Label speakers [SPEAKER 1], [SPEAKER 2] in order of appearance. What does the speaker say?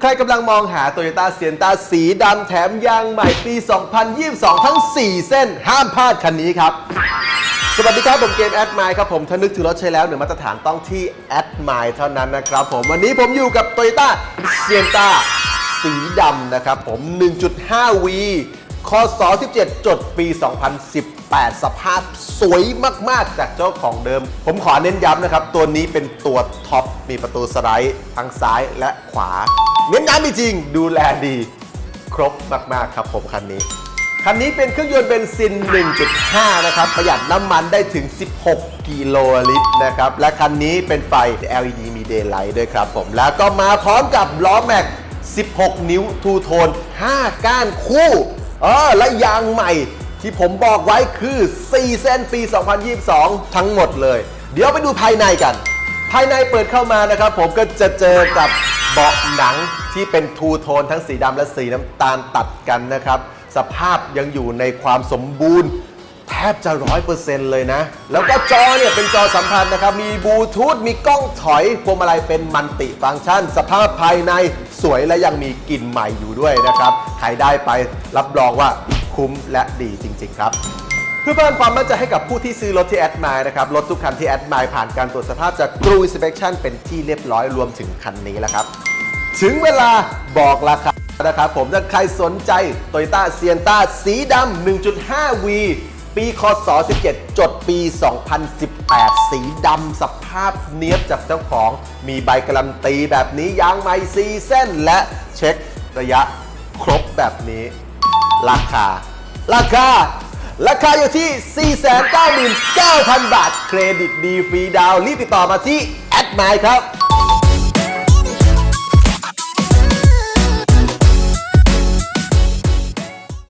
[SPEAKER 1] ใครกำลังมองหา Toyota s i e n t a สีดำแถมยางใหม่ปี 2022 ทั้ง 4 เส้น ห้ามพลาดคันนี้ครับ สวัสดีครับ ผมเกมแอดไมล์ครับผมถ้านึกถึงรถใช้แล้วเหนือมาตรฐานต้องที่แอดไมล์เท่านั้นนะครับผมวันนี้ผมอยู่กับ Toyota s i e n t a สีดำนะครับผม 1.5V คศ17 จด ปี 2018 สภาพสวยมาก ๆ จากเจ้าของเดิม ผมขอเน้นย้ำนะครับ ตัวนี้เป็นตัวท็อป มีประตูสไลด์ทั้งซ้ายและขวา เน้นย้ำจริง ดูแลดี ครบมาก ๆ ครับผมคันนี้ คันนี้เป็นเครื่องยนต์เบนซิน 1.5 นะครับ ประหยัดน้ำมันได้ถึง 16 กิโลลิตรนะครับ และคันนี้เป็นไฟ LED มี Daylight ด้วยครับผม แล้วก็มาพร้อมกับล้อแม็ก 16 นิ้วทูโทน 5 ก้านคู่เออและยางใหม่ที่ผมบอกไว้คือ 4 เส้นปี 2022 ทั้งหมดเลย เดี๋ยวไปดูภายในกัน ภายในเปิดเข้ามานะครับ ผมก็จะเจอกับ เบาะหนังที่เป็นทูโทนทั้งสีดำและสีน้ำตาลตัดกันนะครับ สภาพยังอยู่ในความสมบูรณ์ แทบจะร้อยเปอร์เซ็นต์เลยนะ แล้วก็จอเนี่ยเป็นจอสัมพันธ์นะครับ มีบลูทูธมีกล้องถอยพวงมาลัยเป็นมัลติฟังก์ชัน สภาพภายในสวยและยังมีกลิ่นใหม่อยู่ด้วยนะครับ ใครได้ไปรับรองว่าคุ้มและดีจริง ๆ ครับ เพื่อเพิ่มความมั่นใจให้กับผู้ที่ซื้อรถที่แอดมายนะครับ รถทุกคันที่แอดมายผ่านการตรวจสภาพจาก True Inspection เป็นที่เรียบร้อยรวมถึงคันนี้แล้วครับ ถึงเวลาบอกราคานะครับผมถ้าใครสนใจ Toyota s i e n t a สีดำ 1.5V ปีคศ17 จดปี 2018 สีดำสภาพเนียบจากเจ้าของ มีใบการันตีแบบนี้ยางใหม่ซีเส้น และเช็คระยะครบแบบนี้ ราคา ราคา ราคาอยู่ที่ 499,000 บาท เครดิตดีฟรีดาวรีบติดต่อมาที่แอดไมครับ